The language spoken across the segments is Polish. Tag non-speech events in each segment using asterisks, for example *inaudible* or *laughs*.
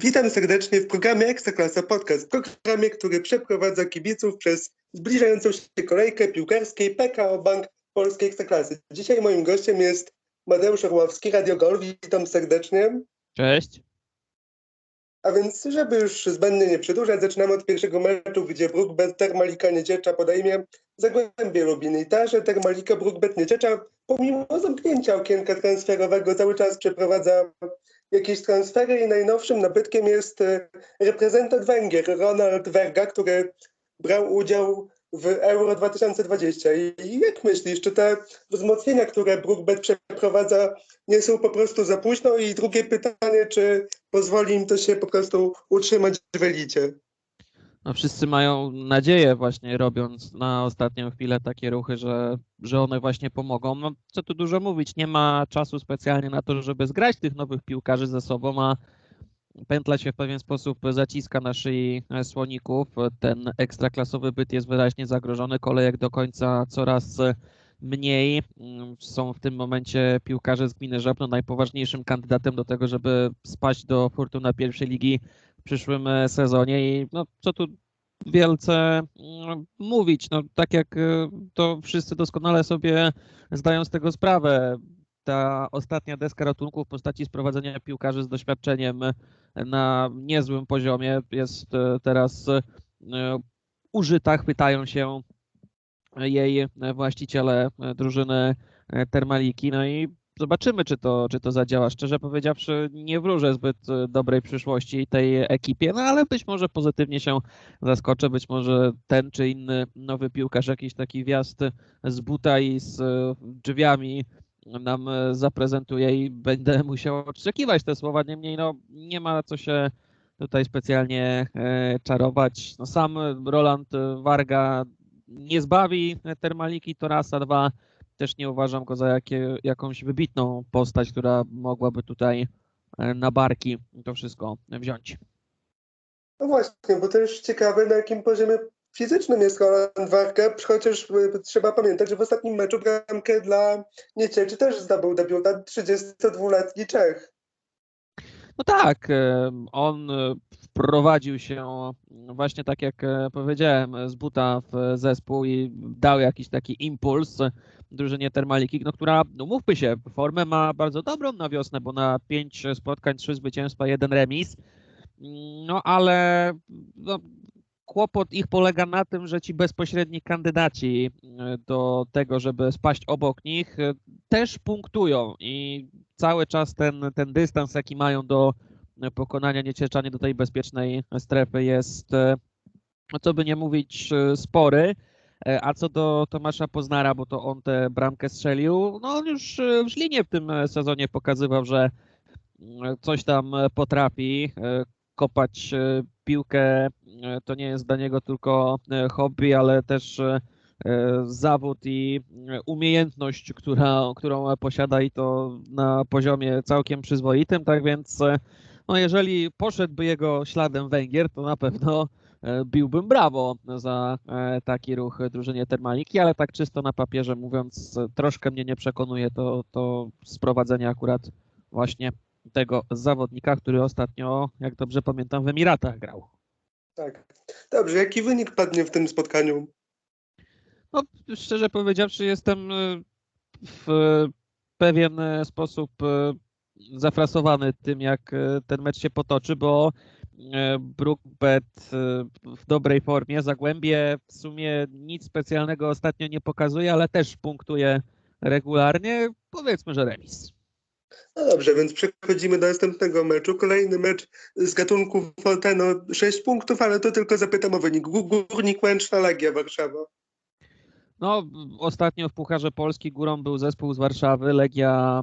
Witam serdecznie w programie Ekstraklasa Podcast, programie, który przeprowadza kibiców przez zbliżającą się kolejkę piłkarskiej PKO Bank Polskiej Ekstraklasy. Dzisiaj moim gościem jest Mateusz Orłowski, Radio Gol. Witam serdecznie. Cześć. A więc, żeby już zbędnie nie przedłużać, zaczynamy od pierwszego meczu, gdzie Brookbet Termalika Nieciecza podejmie Zagłębie Lubin. I ta, że Termalika Brookbet Nieciecza pomimo zamknięcia okienka transferowego cały czas przeprowadza jakieś transfery i najnowszym nabytkiem jest e, reprezentant Węgier, Ronald Verga, który brał udział w Euro 2020. I jak myślisz, czy te wzmocnienia, które Brookbet przeprowadza, nie są po prostu za późno? I drugie pytanie, czy pozwoli im to się po prostu utrzymać w elicie? No wszyscy mają nadzieję właśnie robiąc na ostatnią chwilę takie ruchy, że, że one właśnie pomogą. No co tu dużo mówić, nie ma czasu specjalnie na to, żeby zgrać tych nowych piłkarzy ze sobą, a pętla się w pewien sposób zaciska na szyi słoników. Ten ekstraklasowy byt jest wyraźnie zagrożony, kolejek do końca coraz mniej. Są w tym momencie piłkarze z gminy Żepno najpoważniejszym kandydatem do tego, żeby spaść do Fortuna pierwszej ligi przyszłym sezonie i no, co tu wielce mówić. No, tak jak to wszyscy doskonale sobie zdają z tego sprawę. Ta ostatnia deska ratunku w postaci sprowadzenia piłkarzy z doświadczeniem na niezłym poziomie jest teraz użyta. Chwytają się jej właściciele drużyny Termaliki. No i zobaczymy, czy to, czy to zadziała. Szczerze powiedziawszy, nie wróżę zbyt dobrej przyszłości tej ekipie, no ale być może pozytywnie się zaskoczę, być może ten czy inny nowy piłkarz, jakiś taki wjazd z buta i z drzwiami nam zaprezentuje i będę *laughs* musiał oczekiwać te słowa. Niemniej no, nie ma co się tutaj specjalnie czarować. No, sam Roland Warga nie zbawi Termaliki, to raz, a dwa też nie uważam go za jakie, jakąś wybitną postać, która mogłaby tutaj na barki to wszystko wziąć. No właśnie, bo już ciekawe, na jakim poziomie fizycznym jest Roland Warga, chociaż trzeba pamiętać, że w ostatnim meczu bramkę dla Niecieczy też zdobył debiutant 32-letni Czech. No tak, on wprowadził się właśnie tak jak powiedziałem z buta w zespół i dał jakiś taki impuls drużynie Termaliki, no, która, no mówmy się, formę ma bardzo dobrą na wiosnę, bo na pięć spotkań, trzy zwycięstwa, jeden remis. No ale no, kłopot ich polega na tym, że ci bezpośredni kandydaci do tego, żeby spaść obok nich, też punktują i cały czas ten, ten dystans, jaki mają do pokonania niecieczanie do tej bezpiecznej strefy jest, no co by nie mówić, spory. A co do Tomasza Poznara, bo to on tę bramkę strzelił, no on już w Żlinie w tym sezonie pokazywał, że coś tam potrafi. Kopać piłkę to nie jest dla niego tylko hobby, ale też zawód i umiejętność, która, którą posiada i to na poziomie całkiem przyzwoitym, tak więc no jeżeli poszedłby jego śladem Węgier, to na pewno biłbym brawo za taki ruch drużynie Termaliki, ale tak czysto na papierze mówiąc, troszkę mnie nie przekonuje to, to sprowadzenie akurat właśnie tego zawodnika, który ostatnio, jak dobrze pamiętam, w Emiratach grał. Tak. Dobrze, jaki wynik padnie w tym spotkaniu? No, szczerze powiedziawszy, jestem w pewien sposób zafrasowany tym, jak ten mecz się potoczy, bo Brookbet w dobrej formie, Zagłębie w sumie nic specjalnego ostatnio nie pokazuje, ale też punktuje regularnie. Powiedzmy, że remis. No dobrze, więc przechodzimy do następnego meczu. Kolejny mecz z gatunku Forteno 6 punktów, ale to tylko zapytam o wynik. Górnik Łęczna Legia Warszawa. No, ostatnio w Pucharze Polski górą był zespół z Warszawy. Legia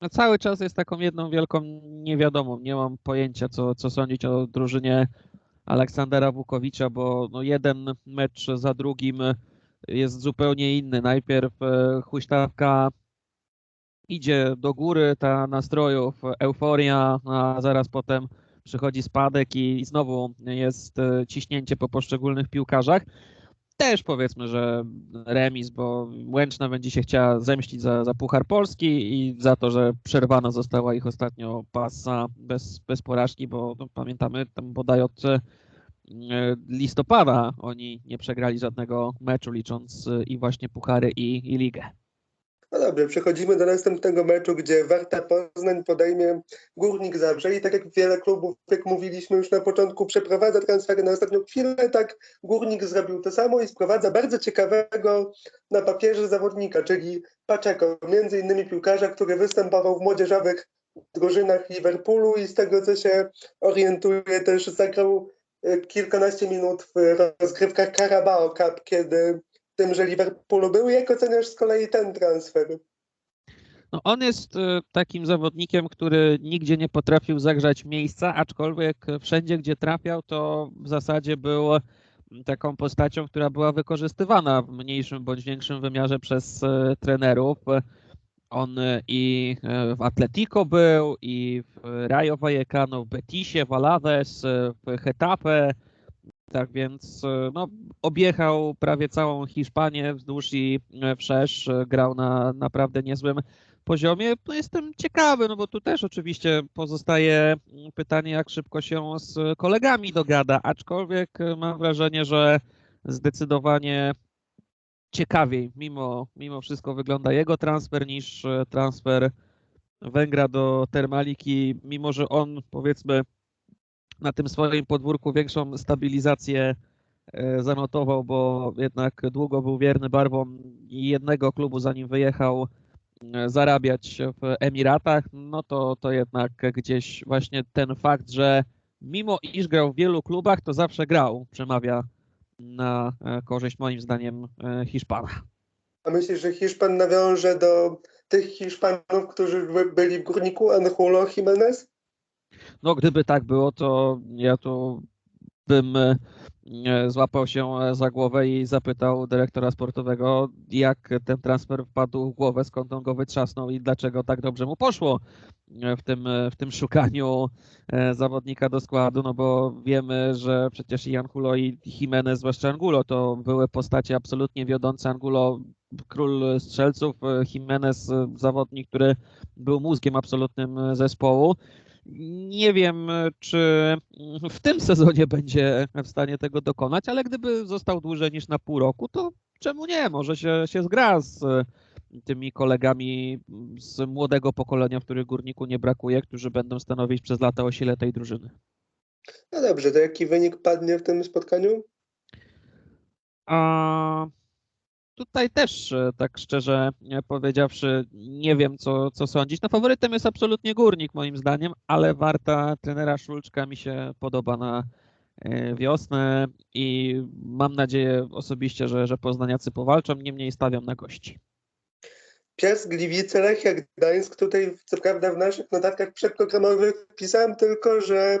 no, cały czas jest taką jedną wielką niewiadomą. Nie mam pojęcia, co, co sądzić o drużynie Aleksandra Wukowicza, bo no, jeden mecz za drugim jest zupełnie inny. Najpierw huśtawka idzie do góry, ta nastrojów, euforia, a zaraz potem przychodzi spadek i znowu jest ciśnięcie po poszczególnych piłkarzach. też powiedzmy, że remis, bo Łęczna będzie się chciała zemścić za, za Puchar Polski i za to, że przerwana została ich ostatnio pasa bez, bez porażki, bo no, pamiętamy tam bodaj od e, listopada oni nie przegrali żadnego meczu, licząc e, i właśnie Puchary i, i Ligę. No dobrze, przechodzimy do następnego meczu, gdzie Warta Poznań podejmie Górnik Zabrze i tak jak wiele klubów, jak mówiliśmy już na początku, przeprowadza transfery na ostatnią chwilę, tak Górnik zrobił to samo i sprowadza bardzo ciekawego na papierze zawodnika, czyli Paczeko, między innymi piłkarza, który występował w młodzieżowych drużynach Liverpoolu i z tego co się orientuje też zagrał e, kilkanaście minut w rozgrywkach Carabao Cup, kiedy tym, że Liverpoolu był. Jak oceniasz z kolei ten transfer? No on jest e, takim zawodnikiem, który nigdzie nie potrafił zagrzać miejsca, aczkolwiek wszędzie, gdzie trafiał, to w zasadzie był taką postacią, która była wykorzystywana w mniejszym bądź większym wymiarze przez e, trenerów. On i e, w Atletico był, i w Rayo Vallecano, w Betisie, w Alaves, w Getafe, tak więc no, objechał prawie całą Hiszpanię wzdłuż i wszerz, grał na naprawdę niezłym poziomie. No, jestem ciekawy, no bo tu też oczywiście pozostaje pytanie, jak szybko się z kolegami dogada, aczkolwiek mam wrażenie, że zdecydowanie ciekawiej mimo, mimo wszystko wygląda jego transfer niż transfer Węgra do Termaliki, mimo że on powiedzmy na tym swoim podwórku większą stabilizację e, zanotował, bo jednak długo był wierny barwom jednego klubu, zanim wyjechał e, zarabiać w Emiratach, no to, to jednak gdzieś właśnie ten fakt, że mimo iż grał w wielu klubach, to zawsze grał, przemawia na e, korzyść moim zdaniem Hiszpana. A myślisz, że Hiszpan nawiąże do tych Hiszpanów, którzy byli w górniku, Anjulo Jimenez? No gdyby tak było, to ja tu bym e, złapał się za głowę i zapytał dyrektora sportowego, jak ten transfer wpadł w głowę, skąd on go wytrzasnął i dlaczego tak dobrze mu poszło w tym, w tym szukaniu e, zawodnika do składu, no bo wiemy, że przecież i Angulo i Jimenez, zwłaszcza Angulo, to były postacie absolutnie wiodące. Angulo król strzelców, e, Jimenez zawodnik, który był mózgiem absolutnym zespołu. Nie wiem, czy w tym sezonie będzie w stanie tego dokonać, ale gdyby został dłużej niż na pół roku, to czemu nie? Może się, się zgra z tymi kolegami z młodego pokolenia, w których górniku nie brakuje, którzy będą stanowić przez lata o sile tej drużyny. No dobrze, to jaki wynik padnie w tym spotkaniu? A tutaj też, e, tak szczerze e, powiedziawszy, nie wiem, co, co sądzić. No faworytem jest absolutnie Górnik, moim zdaniem, ale warta trenera Szulczka mi się podoba na e, wiosnę i mam nadzieję osobiście, że, że poznaniacy powalczą, niemniej stawiam na gości. Piast, Gliwice, Lechia, Gdańsk. Tutaj co prawda w naszych notatkach przedprogramowych pisałem tylko, że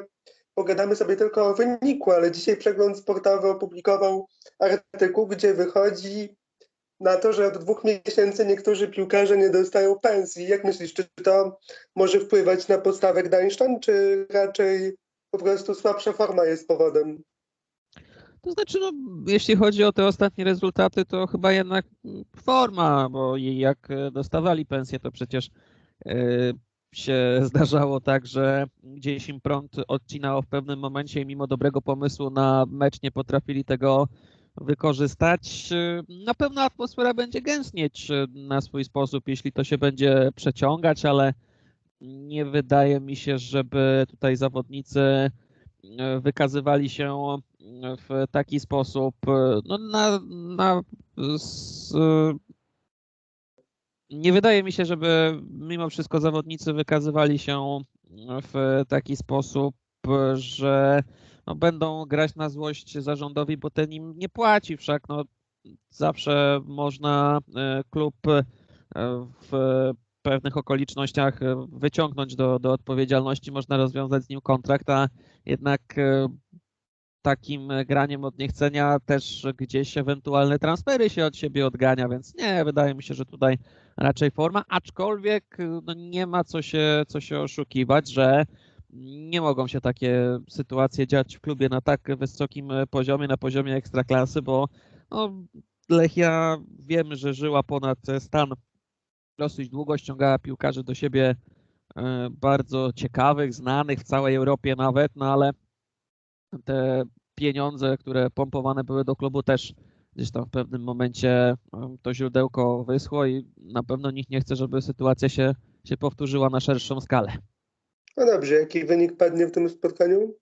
pogadamy sobie tylko o wyniku, ale dzisiaj przegląd sportowy opublikował artykuł, gdzie wychodzi na to, że od dwóch miesięcy niektórzy piłkarze nie dostają pensji. Jak myślisz, czy to może wpływać na postawę Gdańszczan, czy raczej po prostu słabsza forma jest powodem? To znaczy, no, jeśli chodzi o te ostatnie rezultaty, to chyba jednak forma, bo jak dostawali pensję, to przecież yy, się zdarzało tak, że gdzieś im prąd odcinało w pewnym momencie i mimo dobrego pomysłu na mecz nie potrafili tego wykorzystać. Na pewno atmosfera będzie gęstnieć na swój sposób, jeśli to się będzie przeciągać, ale nie wydaje mi się, żeby tutaj zawodnicy wykazywali się w taki sposób no na, na z, nie wydaje mi się, żeby mimo wszystko zawodnicy wykazywali się w taki sposób, że no, będą grać na złość zarządowi, bo ten im nie płaci. Wszak no, zawsze można e, klub e, w pewnych okolicznościach e, wyciągnąć do, do odpowiedzialności, można rozwiązać z nim kontrakt, a jednak takim graniem od niechcenia też gdzieś ewentualne transfery się od siebie odgania, więc nie, wydaje mi się, że tutaj raczej forma, aczkolwiek no nie ma co się, co się oszukiwać, że nie mogą się takie sytuacje dziać w klubie na tak wysokim poziomie, na poziomie ekstraklasy, bo No, Lechia wiemy, że żyła ponad stan. Dosyć długo ściągała piłkarzy do siebie e, bardzo ciekawych, znanych w całej Europie nawet, no ale te pieniądze, które pompowane były do klubu też gdzieś tam w pewnym momencie e, to źródełko wyschło i na pewno nikt nie chce, żeby sytuacja się, się powtórzyła na szerszą skalę. No dobrze, jaki wynik padnie w tym spotkaniu?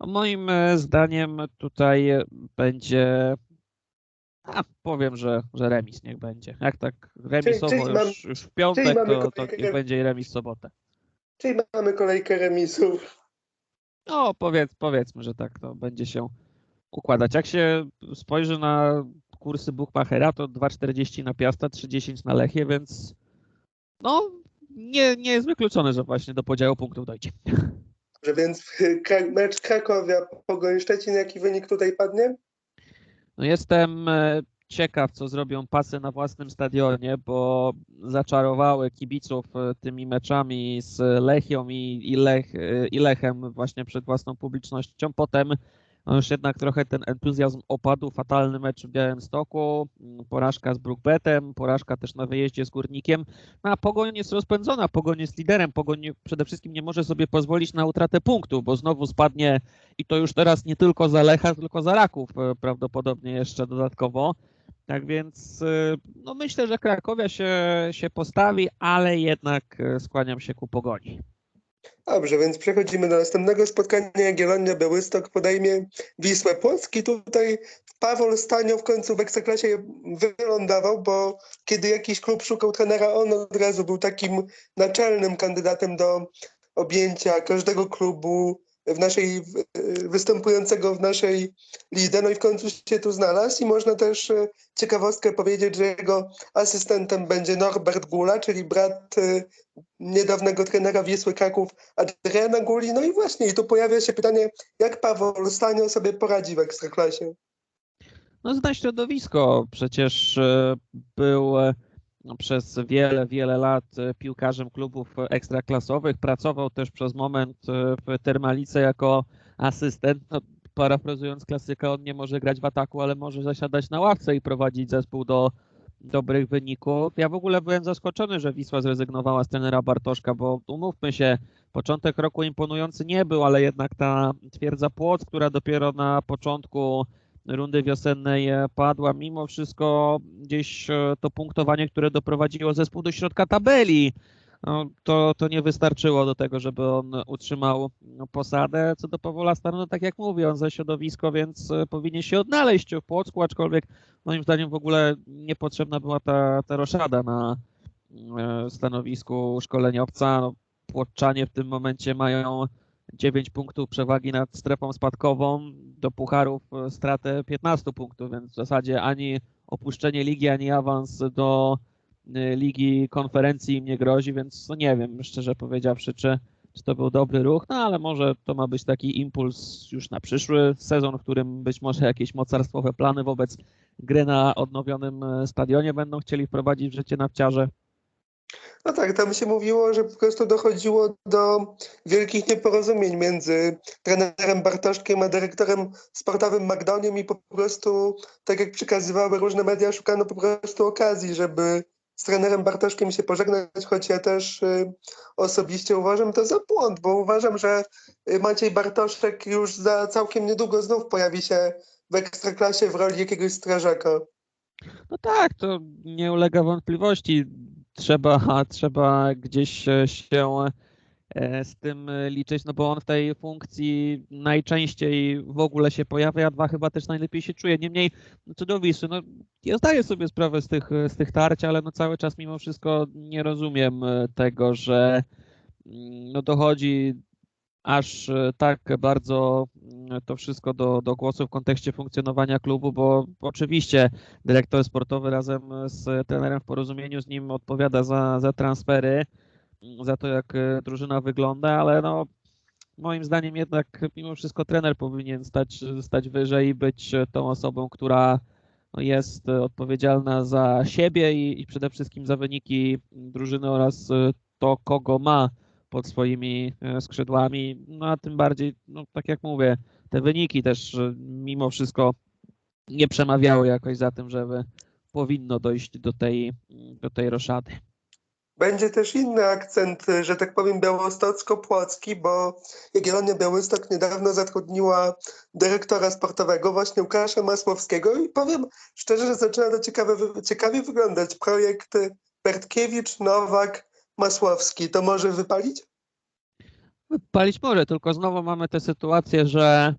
No moim e, zdaniem tutaj będzie. A powiem, że, że remis niech będzie. Jak tak remisowo czyli już, mam- już w piątek, to, to niech będzie remis w sobotę. Czyli mamy kolejkę remisów. No powiedz, powiedzmy, że tak to będzie się układać. Jak się spojrzy na kursy Buchmachera, to 2,40 na Piasta, 3,10 na Lechię, więc no nie, nie jest wykluczone, że właśnie do podziału punktów dojdzie. Że więc mecz Krakowia, Pogoń Szczecin, jaki wynik tutaj padnie? No jestem e, ciekaw, co zrobią pasy na własnym stadionie, bo zaczarowały kibiców e, tymi meczami z Lechią i, i, Lech, e, i Lechem właśnie przed własną publicznością. Potem no już jednak trochę ten entuzjazm opadł. Fatalny mecz w Białymstoku, m, porażka z Brookbetem, porażka też na wyjeździe z Górnikiem. No, a Pogoń jest rozpędzona, Pogoń jest liderem, Pogoń przede wszystkim nie może sobie pozwolić na utratę punktów, bo znowu spadnie i to już teraz nie tylko za Lecha, tylko za Raków e, prawdopodobnie jeszcze dodatkowo. Tak więc e, no myślę, że Krakowia się, się postawi, ale jednak e, skłaniam się ku pogoni. Dobrze, więc przechodzimy do następnego spotkania. Jagiellonia Białystok podejmie Wisłę Płocki. Tutaj Paweł Stanio w końcu w Ekstraklasie wylądował, bo kiedy jakiś klub szukał trenera, on od razu był takim naczelnym kandydatem do objęcia każdego klubu w naszej, w- występującego w naszej lidze. No i w końcu się tu znalazł i można też e, ciekawostkę powiedzieć, że jego asystentem będzie Norbert Gula, czyli brat e, niedawnego trenera Wisły Kraków Adriana Guli. No i właśnie, i tu pojawia się pytanie, jak Paweł Stanio sobie poradzi w Ekstraklasie? No zna środowisko, przecież był przez wiele, wiele lat e, piłkarzem klubów ekstraklasowych, pracował też przez moment e, w Termalice jako asystent. No, parafrazując klasyka, on nie może grać w ataku, ale może zasiadać na ławce i prowadzić zespół do dobrych wyników. Ja w ogóle byłem zaskoczony, że Wisła zrezygnowała z trenera Bartoszka, bo umówmy się, początek roku imponujący nie był, ale jednak ta twierdza Płoc, która dopiero na początku rundy wiosennej e, padła. Mimo wszystko gdzieś e, to punktowanie, które doprowadziło zespół do środka tabeli, no, to, to nie wystarczyło do tego, żeby on utrzymał posadę. Co do Pawła Stanu, no tak jak mówię, on za środowisko, więc e, powinien się odnaleźć w Płocku, aczkolwiek moim zdaniem w ogóle niepotrzebna była ta, ta roszada na stanowisku szkoleniowca. No, Płotczanie w tym momencie mają 9 punktów przewagi nad strefą spadkową, do pucharów e, stratę 15 punktów, więc w zasadzie ani opuszczenie ligi, ani awans do e, ligi konferencji im nie grozi, więc no nie wiem, szczerze powiedziawszy, czy, czy to był dobry ruch, no ale może to ma być taki impuls już na przyszły sezon, w którym być może jakieś mocarstwowe plany wobec gry na odnowionym e, stadionie będą chcieli wprowadzić w życie nawciarze. No tak, tam się mówiło, że po prostu dochodziło do wielkich nieporozumień między trenerem Bartoszkiem a dyrektorem sportowym Magdoniem i po prostu, tak jak przekazywały różne media, szukano po prostu okazji, żeby z trenerem Bartoszkiem się pożegnać, choć ja też y, osobiście uważam to za błąd, bo uważam, że y, Maciej Bartoszek już za całkiem niedługo znów pojawi się w Ekstraklasie w roli jakiegoś strażaka. No tak, to nie ulega wątpliwości. Trzeba, *laughs* trzeba gdzieś się e, z tym e, liczyć, no bo on w tej funkcji najczęściej w ogóle się pojawia, a dwa chyba też najlepiej się czuje. Niemniej, no co do Wisły, no ja zdaję sobie sprawę z tych, z tych tarć, ale no cały czas mimo wszystko nie rozumiem e, tego, że mm, no dochodzi aż e, tak bardzo mm, to wszystko do, do głosu w kontekście funkcjonowania klubu, bo oczywiście dyrektor sportowy razem z trenerem w porozumieniu z nim odpowiada za, za transfery, za to jak e, drużyna wygląda, ale no moim zdaniem jednak mimo wszystko trener powinien stać, stać wyżej i być tą osobą, która no, jest odpowiedzialna za siebie i, i przede wszystkim za wyniki drużyny oraz e, to, kogo ma pod swoimi e, skrzydłami. No a tym bardziej, no tak jak mówię, te wyniki też mimo wszystko nie przemawiały jakoś za tym, żeby powinno dojść do tej, do tej roszady. Będzie też inny akcent, że tak powiem, białostocko-płocki, bo Jagiellonia Białystok niedawno zatrudniła dyrektora sportowego, właśnie Łukasza Masłowskiego i powiem szczerze, że zaczyna to ciekawe, ciekawie wyglądać. Projekt Bertkiewicz, Nowak, Masłowski. To może wypalić? Palić może, tylko znowu mamy tę sytuację, że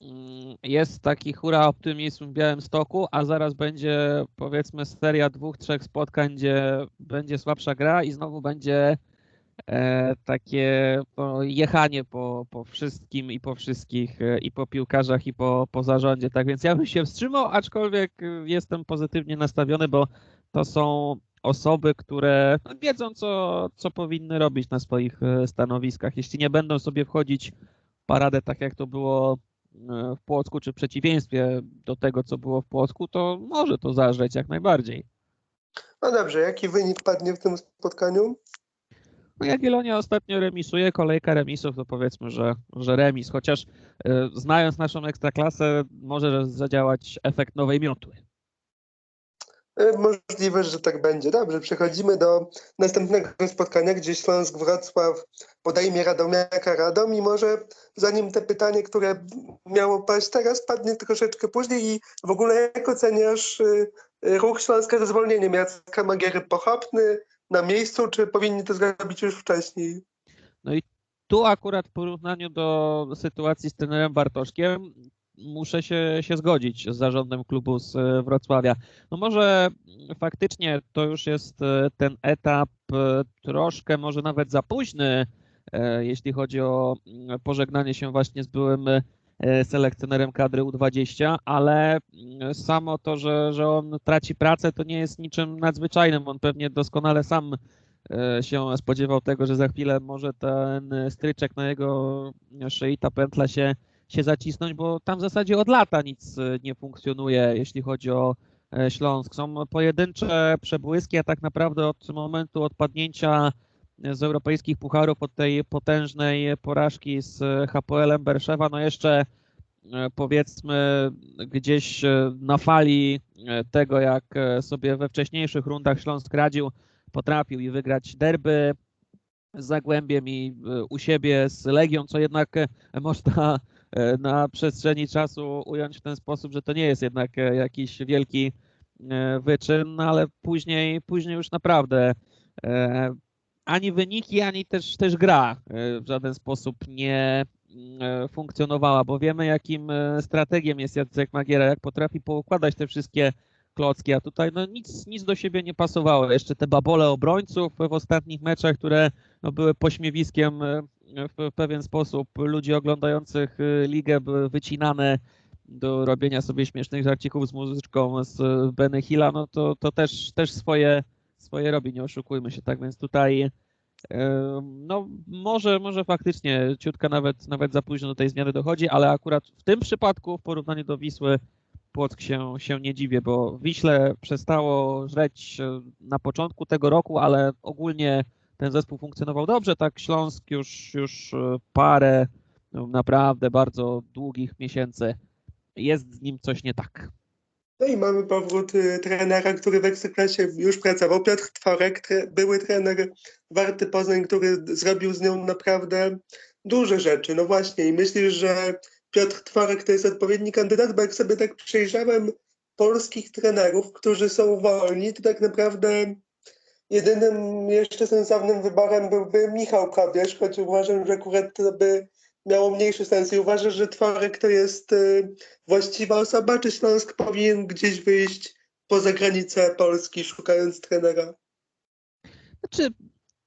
mm, jest taki hura optymizm w Białymstoku, a zaraz będzie powiedzmy seria dwóch, trzech spotkań, gdzie będzie słabsza gra i znowu będzie e, takie po, jechanie po, po wszystkim i po wszystkich, e, i po piłkarzach, i po, po zarządzie. Tak więc ja bym się wstrzymał, aczkolwiek e, jestem pozytywnie nastawiony, bo to są osoby, które no, wiedzą, co, co powinny robić na swoich e, stanowiskach. Jeśli nie będą sobie wchodzić w paradę tak, jak to było e, w Płocku, czy w przeciwieństwie do tego, co było w Płocku, to może to zażreć jak najbardziej. No dobrze, jaki wynik padnie w tym spotkaniu? No Jagiellonia ostatnio remisuje, kolejka remisów, to powiedzmy, że, że remis, chociaż e, znając naszą ekstraklasę, może zadziałać efekt nowej miotły. E, Możliwe, że tak będzie. Dobrze, przechodzimy do następnego spotkania, gdzie Śląsk Wrocław podejmie Radomiaka Radom i może zanim te pytanie, które miało paść teraz, padnie troszeczkę później i w ogóle jak oceniasz y, y, ruch Śląska ze zwolnieniem Jacka Magiery pochopny na miejscu, czy powinni to zrobić już wcześniej? No i tu akurat w porównaniu do sytuacji z trenerem Bartoszkiem muszę się, się zgodzić z zarządem klubu z e, Wrocławia. No może faktycznie to już jest e, ten etap e, troszkę może nawet za późny, jeśli chodzi o mm, pożegnanie się właśnie z byłym selekcjonerem kadry U20, ale mm, samo to, że, że on traci pracę, to nie jest niczym nadzwyczajnym. On pewnie doskonale sam się spodziewał tego, że za chwilę może ten stryczek na jego szyi, ta pętla się się zacisnąć, bo tam w zasadzie od lata nic e, nie funkcjonuje, jeśli chodzi o e, Śląsk. Są pojedyncze przebłyski, a tak naprawdę od momentu odpadnięcia z europejskich pucharów, od tej potężnej porażki z HPL-em Berszewa, no jeszcze e, powiedzmy gdzieś na fali tego, jak sobie we wcześniejszych rundach Śląsk radził, potrafił i wygrać derby z Zagłębiem i u siebie z Legią, co jednak można E, na przestrzeni czasu ująć w ten sposób, że to nie jest jednak e, jakiś wielki e, wyczyn, no ale później, później już naprawdę ani wyniki, ani też, też gra w żaden sposób nie funkcjonowała, bo wiemy jakim strategiem jest Jacek Magiera, jak potrafi poukładać te wszystkie klocki, a tutaj no nic, nic do siebie nie pasowało. Jeszcze te babole obrońców w ostatnich meczach, które no, były pośmiewiskiem w pewien sposób ludzi oglądających y, ligę wycinane do robienia sobie śmiesznych żarcików z muzyczką z Benny Hilla, no to, to też, też swoje, swoje robi, nie oszukujmy się, tak więc tutaj no może, może faktycznie ciutka nawet, nawet za późno do tej zmiany dochodzi, ale akurat w tym przypadku w porównaniu do Wisły Płock się, się nie dziwię, bo Wiśle przestało żreć na początku tego roku, ale ogólnie ten zespół funkcjonował dobrze, tak Śląsk już, już e, parę no, naprawdę bardzo długich miesięcy jest z nim coś nie tak. No i mamy powrót y, trenera, który w Ekstraklasie już pracował, Piotr Tworek, tre, były trener Warty Poznań, który zrobił z nią naprawdę duże rzeczy. No właśnie i myślisz, że Piotr Tworek to jest odpowiedni kandydat, bo jak sobie tak przejrzałem polskich trenerów, którzy są wolni, to tak naprawdę Jedynym jeszcze sensownym wyborem byłby Michał Probierz, choć uważam, że akurat to by miało mniejszy sens i uważasz, że Tworek to jest y, właściwa osoba, czy Śląsk powinien gdzieś wyjść poza granicę Polski, szukając trenera? Znaczy,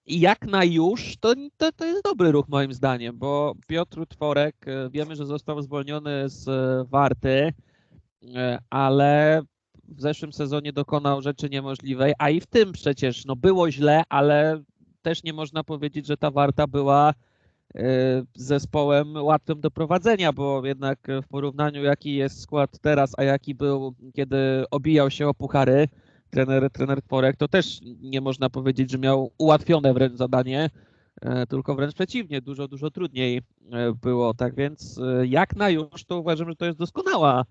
jak na już, to, to, to jest dobry ruch moim zdaniem, bo Piotr Tworek, y, wiemy, że został zwolniony z Warty, y, ale w zeszłym sezonie dokonał rzeczy niemożliwej, a i w tym przecież no było źle, ale też nie można powiedzieć, że ta Warta była e, zespołem łatwym do prowadzenia, bo jednak w porównaniu jaki jest skład teraz, a jaki był, kiedy obijał się o puchary trener, trener Tworek, to też nie można powiedzieć, że miał ułatwione wręcz zadanie, e, tylko wręcz przeciwnie, dużo, dużo trudniej e, było. Tak więc jak na już, to uważam, że to jest doskonała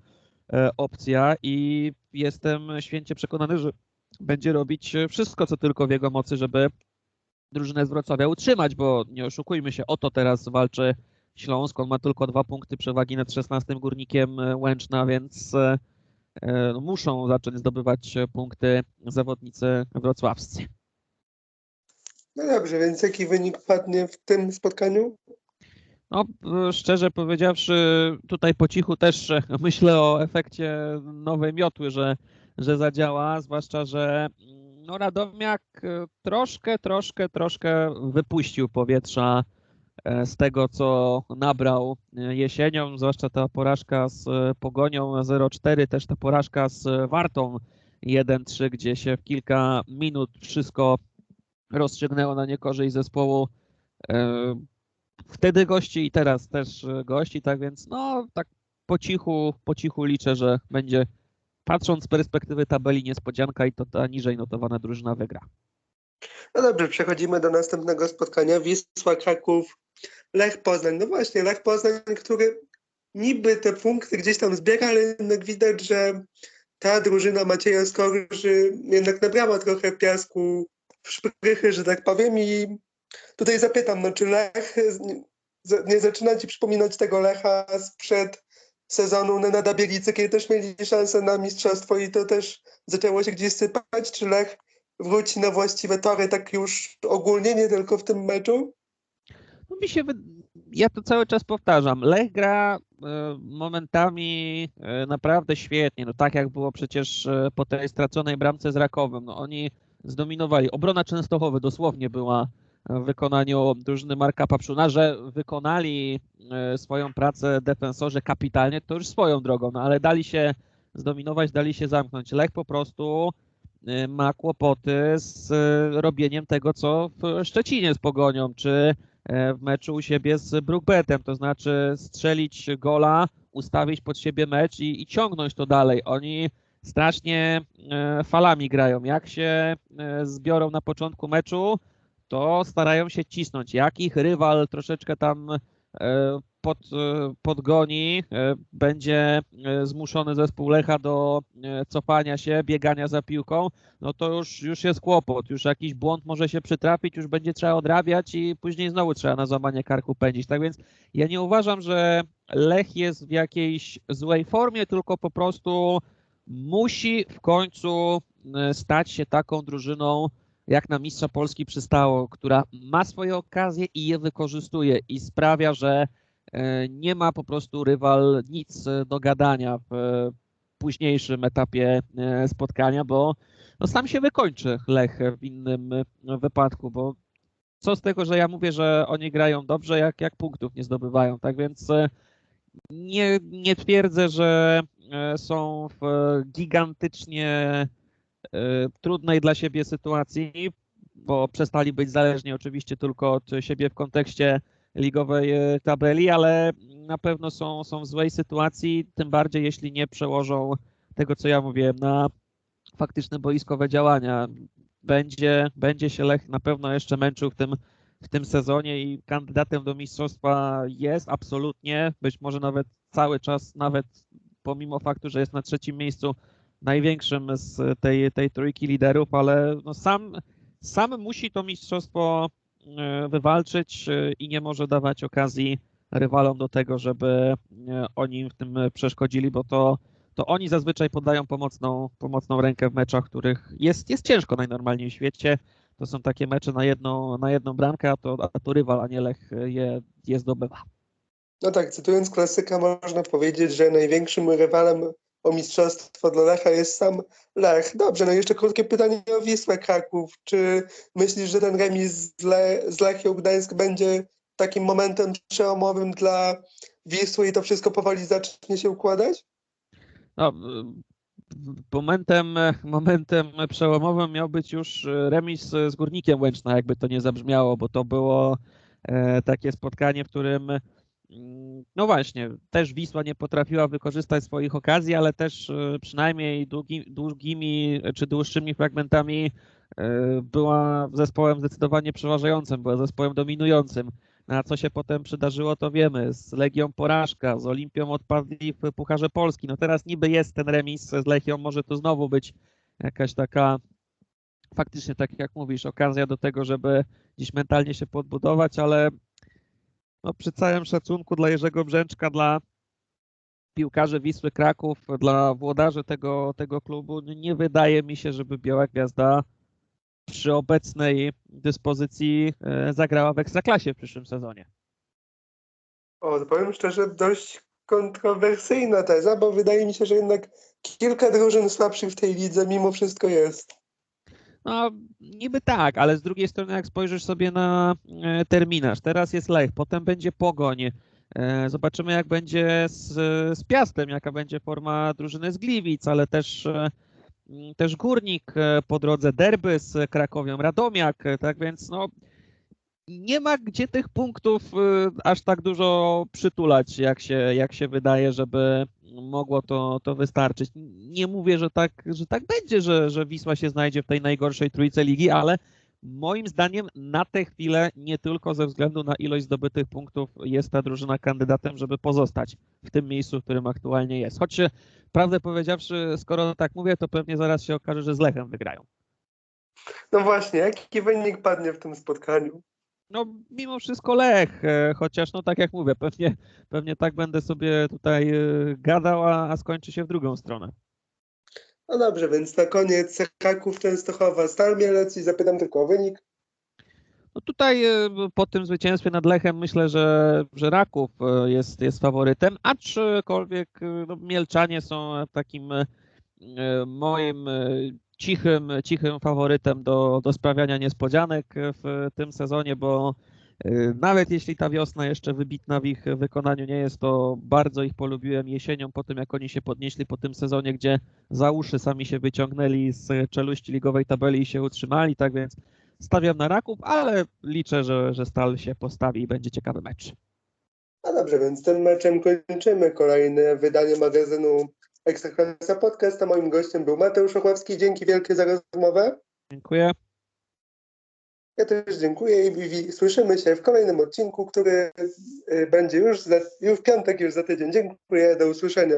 e, opcja i jestem święcie przekonany, że będzie robić wszystko, co tylko w jego mocy, żeby drużynę z Wrocławia utrzymać, bo nie oszukujmy się, o to teraz walczy Śląsk. On ma tylko dwa punkty przewagi nad 16 górnikiem e, Łęczna, więc e, e, no, muszą zacząć zdobywać punkty zawodnicy wrocławscy. No dobrze, więc jaki wynik padnie w tym spotkaniu? No, e, szczerze powiedziawszy, tutaj po cichu też e, *laughs* myślę o efekcie nowej miotły, że, że zadziała, zwłaszcza, że mm, no, Radomiak e, troszkę, troszkę, troszkę wypuścił powietrza z tego, co nabrał jesienią, zwłaszcza ta porażka z Pogonią 0-4, też ta porażka z Wartą 1-3, gdzie się w kilka minut wszystko rozstrzygnęło na niekorzyść zespołu. Wtedy gości i teraz też e, gości, tak więc no tak po cichu, po cichu liczę, że będzie patrząc z perspektywy tabeli niespodzianka i to ta niżej notowana drużyna wygra. No dobrze, przechodzimy do następnego spotkania. Wisła Kraków, Lech Poznań. No właśnie, Lech Poznań, który niby te punkty gdzieś tam zbiera, ale jednak widać, że ta drużyna Macieja Skorży jednak nabrała trochę piasku w szprychy, że tak powiem i tutaj zapytam, no czy Lech nie, nie zaczyna ci przypominać tego Lecha sprzed sezonu na Dabielicy, kiedy też mieli szansę na mistrzostwo i to też zaczęło się gdzieś sypać, czy Lech wróci na właściwe tory tak już ogólnie, nie tylko w tym meczu? No mi się, ja to cały czas powtarzam, Lech gra e, momentami e, naprawdę świetnie, no tak jak było przecież e, po tej straconej bramce z Rakowem, no oni zdominowali, obrona Częstochowy dosłownie była w wykonaniu drużyny Marka Papszuna, że wykonali e, swoją pracę defensorzy kapitalnie, to już swoją drogą, no ale dali się zdominować, dali się zamknąć. Lech po prostu e, ma kłopoty z e, robieniem tego, co w Szczecinie z Pogonią, czy e, w meczu u siebie z Brookbetem, to znaczy strzelić gola, ustawić pod siebie mecz i, i ciągnąć to dalej. Oni strasznie e, falami grają. Jak się e, zbiorą na początku meczu, to starają się cisnąć. Jak ich rywal troszeczkę tam e, pod, e, podgoni, e, będzie zmuszony zespół Lecha do cofania się, biegania za piłką, no to już, już jest kłopot. Już jakiś błąd może się przytrafić, już będzie trzeba odrabiać i później znowu trzeba na złamanie karku pędzić. Tak więc ja nie uważam, że Lech jest w jakiejś złej formie, tylko po prostu musi w końcu stać się taką drużyną, jak na mistrza Polski przystało, która ma swoje okazje i je wykorzystuje i sprawia, że e, nie ma po prostu rywal nic e, do gadania w e, późniejszym etapie spotkania, bo no sam się wykończy Lech w innym wypadku, bo co z tego, że ja mówię, że oni grają dobrze, jak, jak punktów nie zdobywają, tak więc nie, nie twierdzę, że są w gigantycznie trudnej dla siebie sytuacji, bo przestali być zależni oczywiście tylko od siebie w kontekście ligowej e, tabeli, ale na pewno są, są w złej sytuacji, tym bardziej jeśli nie przełożą tego, co ja mówiłem, na faktyczne boiskowe działania. Będzie, będzie się Lech na pewno jeszcze męczył w tym, w tym sezonie i kandydatem do mistrzostwa jest absolutnie, być może nawet cały czas, nawet pomimo faktu, że jest na trzecim miejscu największym z tej, tej trójki liderów, ale no sam, sam musi to mistrzostwo e, wywalczyć e, i nie może dawać okazji rywalom do tego, żeby e, oni w tym przeszkodzili, bo to, to oni zazwyczaj podają pomocną, pomocną rękę w meczach, których jest, jest ciężko najnormalniej w świecie. To są takie mecze na jedną, na jedną bramkę, a to, a to rywal, a nie Lech je, je zdobywa. No tak, cytując klasyka, można powiedzieć, że największym rywalem o mistrzostwo dla Lecha jest sam Lech. Dobrze, no jeszcze krótkie pytanie o Wisłę Kraków. Czy myślisz, że ten remis z, Le z Lechią Gdańsk będzie takim momentem przełomowym dla Wisły i to wszystko powoli zacznie się układać? No, momentem, momentem przełomowym miał być już remis z Górnikiem Łęczna, jakby to nie zabrzmiało, bo to było e, takie spotkanie, w którym no właśnie, też Wisła nie potrafiła wykorzystać swoich okazji, ale też e, przynajmniej długi, długimi czy dłuższymi fragmentami e, była zespołem zdecydowanie przeważającym, była zespołem dominującym. A co się potem przydarzyło, to wiemy. Z Legią porażka, z Olimpią odpadli w Pucharze Polski. No teraz niby jest ten remis z Lechią, może to znowu być jakaś taka faktycznie, tak jak mówisz, okazja do tego, żeby gdzieś mentalnie się podbudować, ale no, przy całym szacunku dla Jerzego Brzęczka, dla piłkarzy Wisły Kraków, dla włodarzy tego, tego klubu, nie wydaje mi się, żeby Biała Gwiazda przy obecnej dyspozycji e, zagrała w Ekstraklasie w przyszłym sezonie. O, powiem szczerze, dość kontrowersyjna teza, bo wydaje mi się, że jednak kilka drużyn słabszych w tej lidze mimo wszystko jest. No, niby tak, ale z drugiej strony, jak spojrzysz sobie na e, terminarz, teraz jest Lech, potem będzie Pogoń. E, Zobaczymy, jak będzie z, z Piastem, jaka będzie forma drużyny z Gliwic, ale też, e, też Górnik po drodze, derby z Krakowią, Radomiak, tak więc no, nie ma gdzie tych punktów aż tak dużo przytulać, jak się, jak się wydaje, żeby mogło to, to wystarczyć. Nie mówię, że tak, że tak będzie, że, że Wisła się znajdzie w tej najgorszej trójce ligi, ale moim zdaniem na tę chwilę nie tylko ze względu na ilość zdobytych punktów jest ta drużyna kandydatem, żeby pozostać w tym miejscu, w którym aktualnie jest. Choć prawdę powiedziawszy, skoro tak mówię, to pewnie zaraz się okaże, że z Lechem wygrają. No właśnie, jaki wynik padnie w tym spotkaniu? No, mimo wszystko Lech, e, chociaż no tak jak mówię, pewnie, pewnie tak będę sobie tutaj e, gadał, a, a skończy się w drugą stronę. No dobrze, więc na koniec Kraków Częstochowa Stal Mielec i zapytam tylko o wynik. No tutaj e, po tym zwycięstwie nad Lechem myślę, że, że Raków jest, jest faworytem, aczkolwiek no, Mielczanie są takim moim cichym, cichym faworytem do, do sprawiania niespodzianek w tym sezonie, bo e, nawet jeśli ta wiosna jeszcze wybitna w ich wykonaniu nie jest, to bardzo ich polubiłem jesienią po tym, jak oni się podnieśli po tym sezonie, gdzie za uszy sami się wyciągnęli z czeluści ligowej tabeli i się utrzymali, tak więc stawiam na Raków, ale liczę, że, że Stal się postawi i będzie ciekawy mecz. No dobrze, więc tym meczem kończymy kolejne wydanie magazynu Ekstraklasa Podcast, a moim gościem był Mateusz Ochławski. Dzięki wielkie za rozmowę. Dziękuję. Ja też dziękuję i, słyszymy się w kolejnym odcinku, który y, będzie już, za, już w piątek, już za tydzień. Dziękuję, do usłyszenia.